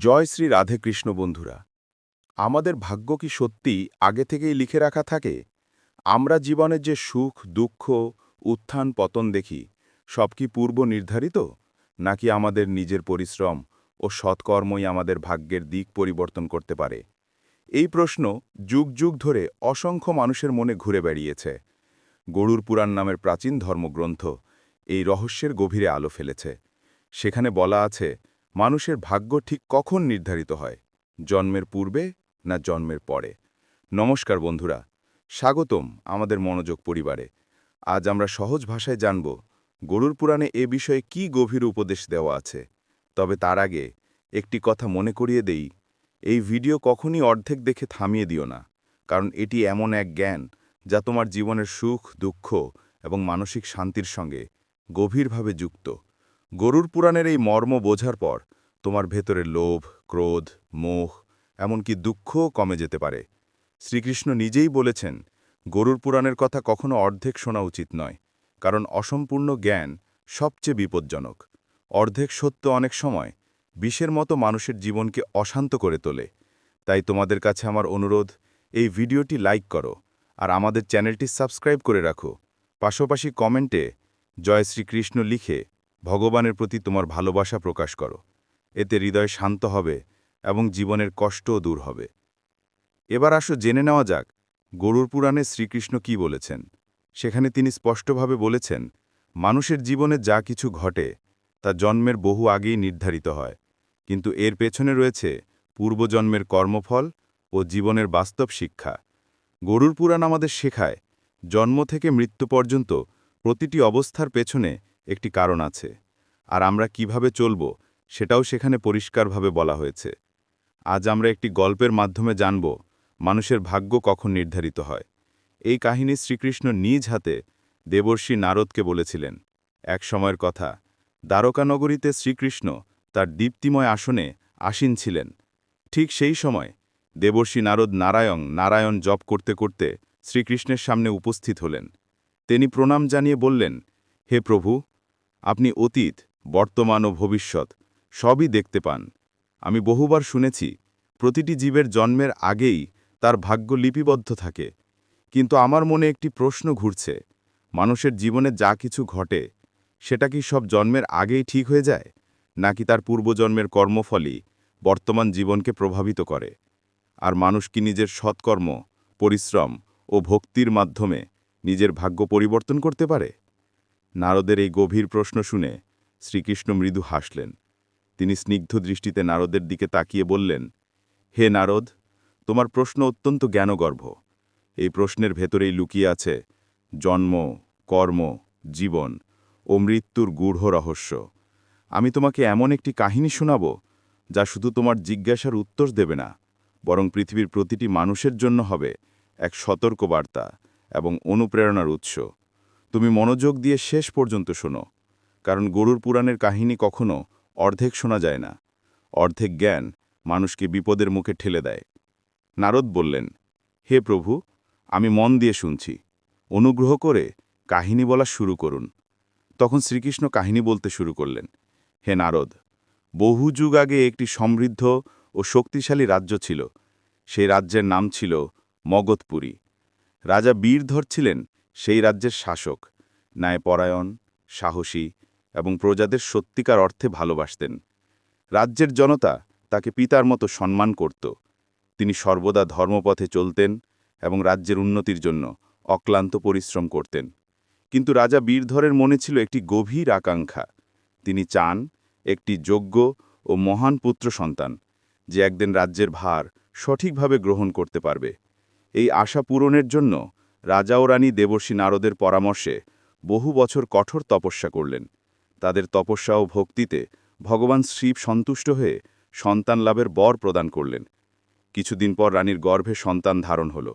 জয় শ্রী রাধে কৃষ্ণ বন্ধুরা। আমাদের ভাগ্য কি সত্যি আগে থেকেই লিখে রাখা থাকে? আমরা জীবনের যে সুখ, দুঃখ, উত্থান, পতন দেখি, সব কি পূর্ব নির্ধারিত? নাকি আমাদের নিজের পরিশ্রম ও সৎকর্মই আমাদের ভাগ্যের দিক পরিবর্তন করতে পারে? এই প্রশ্ন যুগ যুগ ধরে অসংখ্য মানুষের মনে ঘুরে বেড়িয়েছে। গরুর পুরাণ নামের প্রাচীন ধর্মগ্রন্থ এই রহস্যের গভীরে আলো ফেলেছে। সেখানে বলা আছে মানুষের ভাগ্য ঠিক কখন নির্ধারিত হয়? জন্মের পূর্বে না জন্মের পরে? নমস্কার বন্ধুরা, স্বাগতম আমাদের মনোযোগ পরিবারে। আজ আমরা সহজ ভাষায় জানব, গরুর পুরাণে এ বিষয়ে কি গভীর উপদেশ দেওয়া আছে। তবে তার আগে একটি কথা মনে করিয়ে দেই, এই ভিডিও কখনই অর্ধেক দেখে থামিয়ে দিও না, কারণ এটি এমন এক জ্ঞান যা তোমার জীবনের সুখ, দুঃখ এবং মানসিক শান্তির সঙ্গে গভীরভাবে যুক্ত। গরুর পুরাণের এই মর্ম বোঝার পর তোমার ভেতরে লোভ, ক্রোধ, মোহ, এমনকি দুঃখও কমে যেতে পারে। শ্রীকৃষ্ণ নিজেই বলেছেন, গরুর পুরাণের কথা কখনো অর্ধেক শোনা উচিত নয়, কারণ অসম্পূর্ণ জ্ঞান সবচেয়ে বিপজ্জনক। অর্ধেক সত্য অনেক সময় বিষের মতো মানুষের জীবনকে অশান্ত করে তোলে। তাই তোমাদের কাছে আমার অনুরোধ, এই ভিডিওটি লাইক করো আর আমাদের চ্যানেলটি সাবস্ক্রাইব করে রাখো। পাশাপাশি কমেন্টে জয় শ্রীকৃষ্ণ লিখে ভগবানের প্রতি তোমার ভালোবাসা প্রকাশ করো। এতে হৃদয় শান্ত হবে এবং জীবনের কষ্টও দূর হবে। এবার আসো জেনে নেওয়া যাক, গরুর পুরাণে শ্রীকৃষ্ণ কি বলেছেন? সেখানে তিনি স্পষ্টভাবে বলেছেন, মানুষের জীবনে যা কিছু ঘটে, তা জন্মের বহু আগেই নির্ধারিত হয়। কিন্তু এর পেছনে রয়েছে পূর্বজন্মের কর্মফল ও জীবনের বাস্তব শিক্ষা। গরুর পুরাণ আমাদের শেখায়, জন্ম থেকে মৃত্যু পর্যন্ত প্রতিটি অবস্থার পেছনে একটি কারণ আছে। আর আমরা কীভাবে চলব, সেটাও সেখানে পরিষ্কারভাবে বলা হয়েছে। আজ আমরা একটি গল্পের মাধ্যমে জানব, মানুষের ভাগ্য কখন নির্ধারিত হয়। এই কাহিনী শ্রীকৃষ্ণ নিজ হাতে দেবর্ষী নারদকে বলেছিলেন। এক সময়ের কথা, দ্বারকানগরীতে শ্রীকৃষ্ণ তার দীপ্তিময় আসনে আসীন ছিলেন। ঠিক সেই সময়, দেবর্ষী নারদ নারায়ণ নারায়ণ জপ করতে করতে শ্রীকৃষ্ণের সামনে উপস্থিত হলেন। তিনি প্রণাম জানিয়ে বললেন, হে প্রভু আপনি অতীত, বর্তমান ও ভবিষ্যৎ, সবই দেখতে পান। আমি বহুবার শুনেছি, প্রতিটি জীবের জন্মের আগেই তার ভাগ্য লিপিবদ্ধ থাকে। কিন্তু আমার মনে একটি প্রশ্ন ঘুরছে, মানুষের জীবনে যা কিছু ঘটে, সেটা কি সব জন্মের আগেই ঠিক হয়ে যায়? নাকি তার পূর্বজন্মের কর্মফলই বর্তমান জীবনকে প্রভাবিত করে? আর মানুষ কি নিজের সৎকর্ম, পরিশ্রম ও ভক্তির মাধ্যমে নিজের ভাগ্য পরিবর্তন করতে পারে? নারদের এই গভীর প্রশ্ন শুনে শ্রীকৃষ্ণ মৃদু হাসলেন। তিনি স্নিগ্ধ দৃষ্টিতে নারদের দিকে তাকিয়ে বললেন, হে নারদ, তোমার প্রশ্ন অত্যন্ত জ্ঞানগর্ভ। এই প্রশ্নের ভেতরেই লুকিয়ে আছে জন্ম, কর্ম, জীবন ও মৃত্যুর গূঢ় রহস্য। আমি তোমাকে এমন একটি কাহিনী শোনাব যা শুধু তোমার জিজ্ঞাসার উত্তর দেবে না, বরং পৃথিবীর প্রতিটি মানুষের জন্য হবে এক সতর্ক বার্তা এবং অনুপ্রেরণার উৎস। তুমি মনোযোগ দিয়ে শেষ পর্যন্ত শোনো, কারণ গরুর পুরাণের কাহিনী কখনো অর্ধেক শোনা যায় না। অর্ধেক জ্ঞান মানুষকে বিপদের মুখে ঠেলে দেয়। নারদ বললেন, হে প্রভু, আমি মন দিয়ে শুনছি। অনুগ্রহ করে কাহিনী বলা শুরু করুন। তখন শ্রীকৃষ্ণ কাহিনী বলতে শুরু করলেন, হে নারদ, বহু যুগ আগে একটি সমৃদ্ধ ও শক্তিশালী রাজ্য ছিল। সেই রাজ্যের নাম ছিল মগধপুরী। রাজা বীরধর ছিলেন সেই রাজ্যের শাসক, ন্যায়পরায়ণ, সাহসী এবং প্রজাদের সত্যিকার অর্থে ভালোবাসতেন। রাজ্যের জনতা তাকে পিতার মতো সম্মান করত। তিনি সর্বদা ধর্মপথে চলতেন এবং রাজ্যের উন্নতির জন্য অক্লান্ত পরিশ্রম করতেন। কিন্তু রাজা বীরধরের মনে ছিল একটি গভীর আকাঙ্ক্ষা। তিনি চান একটি যোগ্য ও মহান পুত্র সন্তান, যে একদিন রাজ্যের ভার সঠিকভাবে গ্রহণ করতে পারবে। এই আশা পূরণের জন্য রাজা ও রানী দেবর্ষী নারদের পরামর্শে বহু বছর কঠোর তপস্যা করলেন। তাদের তপস্যা ও ভক্তিতে ভগবান শিব সন্তুষ্ট হয়ে সন্তান লাভের বর প্রদান করলেন। কিছুদিন পর রানীর গর্ভে সন্তান ধারণ হল।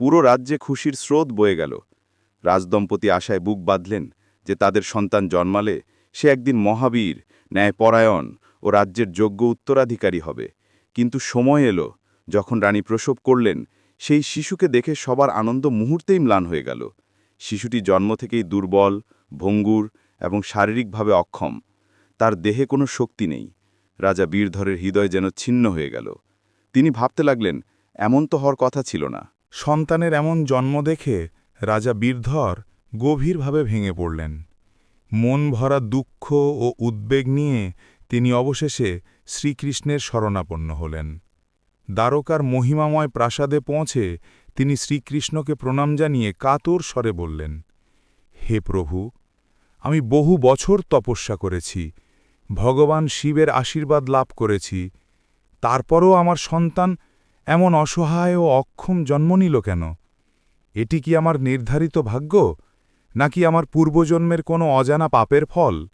পুরো রাজ্যে খুশির স্রোত বয়ে গেল। রাজদম্পতি আশায় বুক বাঁধলেন যে তাদের সন্তান জন্মালে সে একদিন মহাবীর, ন্যায়পরায়ণ ও রাজ্যের যোগ্য উত্তরাধিকারী হবে। কিন্তু সময় এলো যখন রানী প্রসব করলেন সেই শিশুকে দেখে সবার আনন্দ মুহূর্তেই ম্লান হয়ে গেল। শিশুটি জন্ম থেকেই দুর্বল, ভঙ্গুর এবং শারীরিকভাবে অক্ষম। তার দেহে কোনো শক্তি নেই। রাজা বীরধরের হৃদয় যেন ছিন্ন হয়ে গেল। তিনি ভাবতে লাগলেন, এমন তো হওয়ার কথা ছিল না। সন্তানের এমন জন্ম দেখে রাজা বীরধর গভীরভাবে ভেঙে পড়লেন। মন ভরা দুঃখ ও উদ্বেগ নিয়ে তিনি অবশেষে শ্রীকৃষ্ণের শরণাপন্ন হলেন। দ্বারকার মহিমাময় প্রাসাদে পৌঁছে তিনি শ্রীকৃষ্ণকে প্রণাম জানিয়ে কাতর স্বরে বললেন, হে প্রভু, আমি বহু বছর তপস্যা করেছি, ভগবান শিবের আশীর্বাদ লাভ করেছি, তারপরও আমার সন্তান এমন অসহায় ও অক্ষম জন্ম নিল কেন? এটি কি আমার নির্ধারিত ভাগ্য, নাকি আমার পূর্বজন্মের কোনো অজানা পাপের ফল?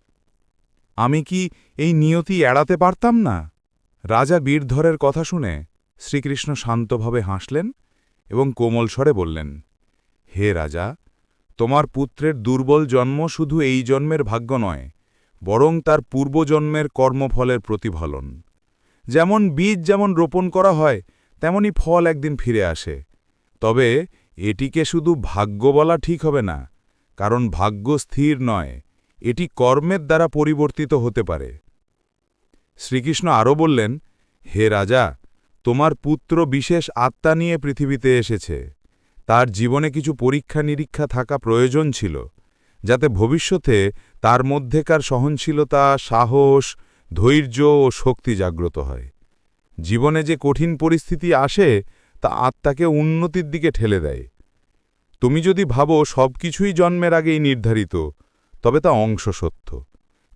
আমি কি এই নিয়তি এড়াতে পারতাম না? রাজা বীরধরের কথা শুনে শ্রীকৃষ্ণ শান্তভাবে হাসলেন এবং কোমল স্বরে বললেন, হে রাজা, তোমার পুত্রের দুর্বল জন্ম শুধু এই জন্মের ভাগ্য নয়, বরং তার পূর্বজন্মের কর্মফলের প্রতিফলন। যেমন বীজ যেমন রোপণ করা হয়, তেমনি ফল একদিন ফিরে আসে। তবে এটিকে শুধু ভাগ্য বলা ঠিক হবে না, কারণ ভাগ্য স্থির নয়, এটি কর্মের দ্বারা পরিবর্তিত হতে পারে। শ্রীকৃষ্ণ আরও বললেন, হে রাজা তোমার পুত্র বিশেষ আত্মা নিয়ে পৃথিবীতে এসেছে। তার জীবনে কিছু পরীক্ষা নিরীক্ষা থাকা প্রয়োজন ছিল, যাতে ভবিষ্যতে তার মধ্যেকার সহনশীলতা, সাহস, ধৈর্য ও শক্তি জাগ্রত হয়। জীবনে যে কঠিন পরিস্থিতি আসে, তা আত্মাকে উন্নতির দিকে ঠেলে দেয়। তুমি যদি ভাবো সব কিছুই জন্মের আগেই নির্ধারিত, তবে তা অংশ সত্য।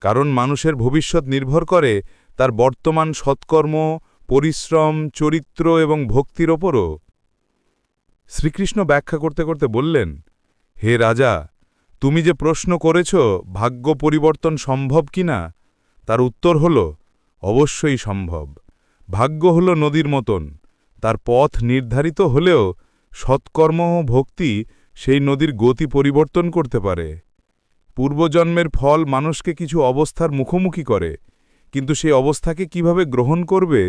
কারণ মানুষের ভবিষ্যৎ নির্ভর করে তার বর্তমান সৎকর্ম পরিশ্রম, চরিত্র এবং ভক্তির ওপরও? শ্রীকৃষ্ণ ব্যাখ্যা করতে করতে বললেন, হে রাজা, তুমি যে প্রশ্ন করেছ, ভাগ্য পরিবর্তন সম্ভব কিনা তার উত্তর হল, অবশ্যই সম্ভব। ভাগ্য হল নদীর মতন। তার পথ নির্ধারিত হলেও সৎকর্ম ও ভক্তি সেই নদীর গতি পরিবর্তন করতে পারে। পূর্বজন্মের ফল মানুষকে কিছু অবস্থার মুখোমুখি করে, কিন্তু সেই অবস্থাকে কীভাবে গ্রহণ করবে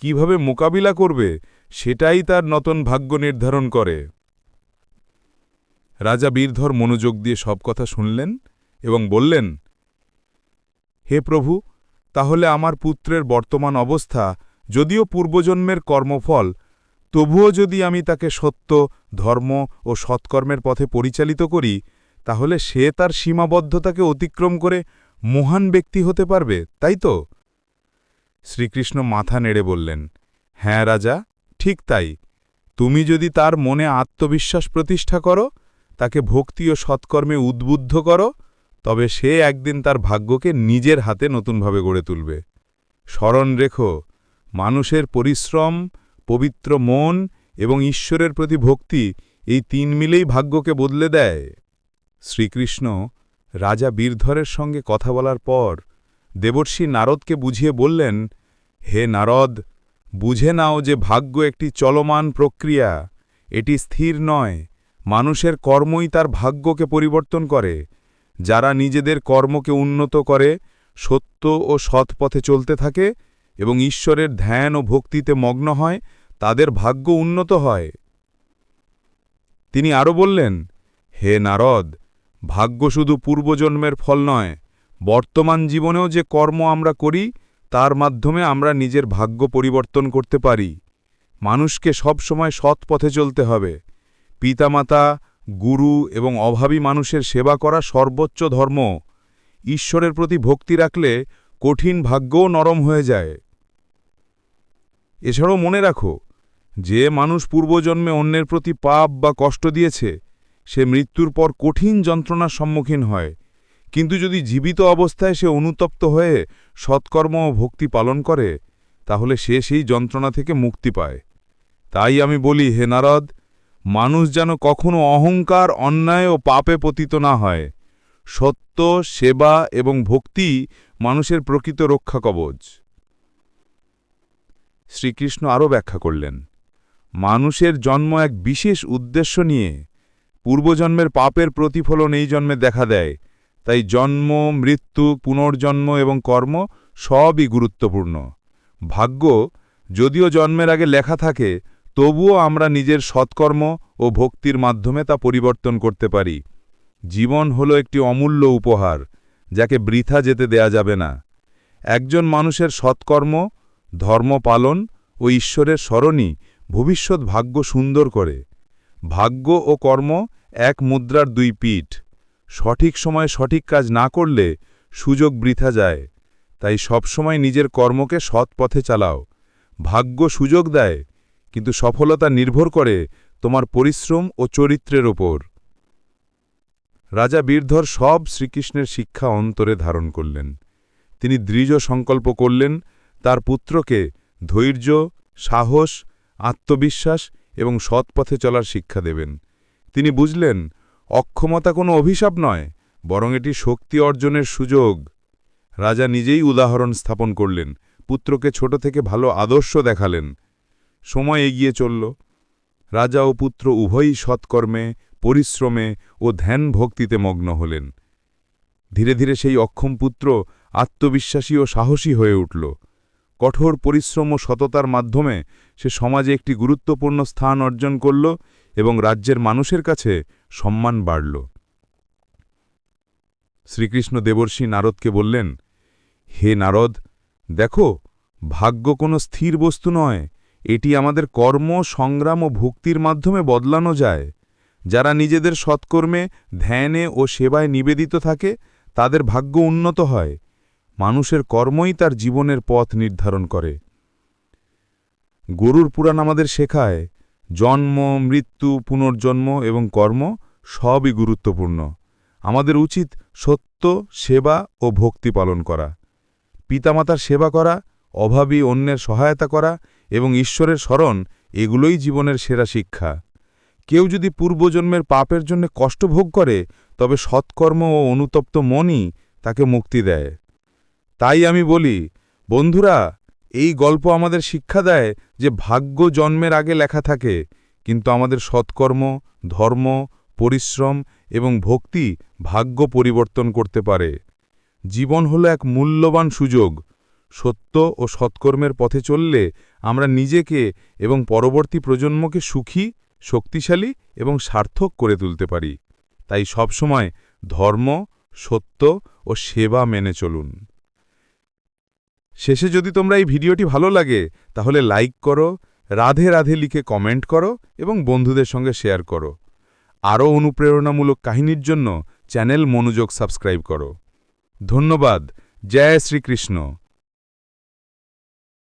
কীভাবে মোকাবিলা করবে, সেটাই তার নতুন ভাগ্য নির্ধারণ করে। রাজা বীরধর মনোযোগ দিয়ে সব কথা শুনলেন এবং বললেন, হে প্রভু, তাহলে আমার পুত্রের বর্তমান অবস্থা, যদিও পূর্বজন্মের কর্মফল, তবুও যদি আমি তাকে সত্য, ধর্ম ও সৎকর্মের পথে পরিচালিত করি, তাহলে সে তার সীমাবদ্ধতাকে অতিক্রম করে মহান ব্যক্তি হতে পারবে, তাই তো? শ্রীকৃষ্ণ মাথা নেড়ে বললেন হ্যাঁ রাজা, ঠিক তাই। তুমি যদি তার মনে আত্মবিশ্বাস প্রতিষ্ঠা করো, তাকে ভক্তি ও সৎকর্মে উদ্বুদ্ধ করো, তবে সে একদিন তার ভাগ্যকে নিজের হাতে নতুনভাবে গড়ে তুলবে। স্মরণ রেখো, মানুষের পরিশ্রম, পবিত্র মন এবং ঈশ্বরের প্রতি ভক্তি এই তিন মিলেই ভাগ্যকে বদলে দেয়। শ্রীকৃষ্ণ রাজা বীরধরের সঙ্গে কথা বলার পর দেবর্ষী নারদকে বুঝিয়ে বললেন, হে নারদ, বুঝে নাও যে ভাগ্য একটি চলমান প্রক্রিয়া। এটি স্থির নয়। মানুষের কর্মই তার ভাগ্যকে পরিবর্তন করে। যারা নিজেদের কর্মকে উন্নত করে, সত্য ও সৎ পথে চলতে থাকে এবং ঈশ্বরের ধ্যান ও ভক্তিতে মগ্ন হয়, তাদের ভাগ্য উন্নত হয়। তিনি আরও বললেন, হে নারদ, ভাগ্য শুধু পূর্বজন্মের ফল নয় বর্তমান জীবনেও যে কর্ম আমরা করি, তার মাধ্যমে আমরা নিজের ভাগ্য পরিবর্তন করতে পারি। মানুষকে সবসময় সৎ পথে চলতে হবে। পিতামাতা, গুরু এবং অভাবী মানুষের সেবা করা সর্বোচ্চ ধর্ম। ঈশ্বরের প্রতি ভক্তি রাখলে কঠিন ভাগ্যও নরম হয়ে যায়। এছাড়াও মনে রাখো, যে মানুষ পূর্বজন্মে অন্যের প্রতি পাপ বা কষ্ট দিয়েছে, সে মৃত্যুর পর কঠিন যন্ত্রণার সম্মুখীন হয়। কিন্তু যদি জীবিত অবস্থায় সে অনুতপ্ত হয়ে সৎকর্ম ও ভক্তি পালন করে, তাহলে সে সেই যন্ত্রণা থেকে মুক্তি পায়। তাই আমি বলি, হে নারদ, মানুষ যেন কখনো অহংকার, অন্যায় ও পাপে পতিত না হয়। সত্য, সেবা এবং ভক্তি মানুষের প্রকৃত রক্ষা কবচ। শ্রীকৃষ্ণ আরও ব্যাখ্যা করলেন, মানুষের জন্ম এক বিশেষ উদ্দেশ্য নিয়ে পূর্বজন্মের পাপের প্রতিফলন এই জন্মে দেখা দেয়। তাই জন্ম, মৃত্যু, পুনর্জন্ম এবং কর্ম সবই গুরুত্বপূর্ণ। ভাগ্য, যদিও জন্মের আগে লেখা থাকে, তবুও আমরা নিজের সৎকর্ম ও ভক্তির মাধ্যমে তা পরিবর্তন করতে পারি। জীবন হল একটি অমূল্য উপহার, যাকে বৃথা যেতে দেয়া যাবে না। একজন মানুষের সৎকর্ম, ধর্ম পালন ও ঈশ্বরের স্মরণই ভবিষ্যৎ ভাগ্য সুন্দর করে। ভাগ্য ও কর্ম এক মুদ্রার দুই পিঠ। সঠিক সময়ে সঠিক কাজ না করলে সুযোগ বৃথা যায়। তাই সবসময় নিজের কর্মকে সৎ পথে চালাও। ভাগ্য সুযোগ দেয়, কিন্তু সফলতা নির্ভর করে তোমার পরিশ্রম ও চরিত্রের ওপর। রাজা বীরধর সব শ্রীকৃষ্ণের শিক্ষা অন্তরে ধারণ করলেন। তিনি দৃঢ় সংকল্প করলেন, তার পুত্রকে ধৈর্য, সাহস, আত্মবিশ্বাস এবং সৎপথে চলার শিক্ষা দেবেন। তিনি বুঝলেন অক্ষমতা কোনো অভিশাপ নয়, বরং এটি শক্তি অর্জনের সুযোগ। রাজা নিজেই উদাহরণ স্থাপন করলেন, পুত্রকে ছোট থেকে ভালো আদর্শ দেখালেন। সময় এগিয়ে চলল। রাজা ও পুত্র উভয়ই সৎকর্মে, পরিশ্রমে ও ধ্যান ভক্তিতে মগ্ন হলেন। ধীরে ধীরে সেই অক্ষম পুত্র আত্মবিশ্বাসী ও সাহসী হয়ে উঠল। কঠোর পরিশ্রম ও সততার মাধ্যমে সে সমাজে একটি গুরুত্বপূর্ণ স্থান অর্জন করল এবং রাজ্যের মানুষের কাছে সম্মান বাড়ল। শ্রীকৃষ্ণ দেবর্ষি নারদকে বললেন, হে নারদ, দেখো, ভাগ্য কোনো স্থির বস্তু নয়। এটি আমাদের কর্ম, সংগ্রাম ও ভক্তির মাধ্যমে বদলানো যায়। যারা নিজেদের সৎকর্মে, ধ্যানে ও সেবায় নিবেদিত থাকে, তাদের ভাগ্য উন্নত হয়। মানুষের কর্মই তার জীবনের পথ নির্ধারণ করে। গরুর পুরাণ আমাদের শেখায় জন্ম, মৃত্যু, পুনর্জন্ম এবং কর্ম সবই গুরুত্বপূর্ণ। আমাদের উচিত সত্য, সেবা ও ভক্তি পালন করা। পিতামাতার সেবা করা, অভাবী অন্যের সহায়তা করা এবং ঈশ্বরের স্মরণ, এগুলোই জীবনের সেরা শিক্ষা। কেউ যদি পূর্বজন্মের পাপের জন্য কষ্ট ভোগ করে, তবে সৎকর্ম ও অনুতপ্ত মনই তাকে মুক্তি দেয়। তাই আমি বলি, বন্ধুরা এই গল্প আমাদের শিক্ষা দেয় যে ভাগ্য জন্মের আগে লেখা থাকে, কিন্তু আমাদের সৎকর্ম, ধর্ম, পরিশ্রম এবং ভক্তি ভাগ্য পরিবর্তন করতে পারে। জীবন হল এক মূল্যবান সুযোগ। সত্য ও সৎকর্মের পথে চললে আমরা নিজেকে এবং পরবর্তী প্রজন্মকে সুখী, শক্তিশালী এবং সার্থক করে তুলতে পারি। তাই সবসময় ধর্ম, সত্য ও সেবা মেনে চলুন। শেষে যদি তোমরা এই ভিডিওটি ভালো লাগে, তাহলে লাইক করো, রাধে রাধে লিখে কমেন্ট করো এবং বন্ধুদের সঙ্গে শেয়ার করো। আরও অনুপ্রেরণামূলক কাহিনীর জন্য চ্যানেল মনোযোগ সাবস্ক্রাইব করো। ধন্যবাদ। জয় শ্রীকৃষ্ণ।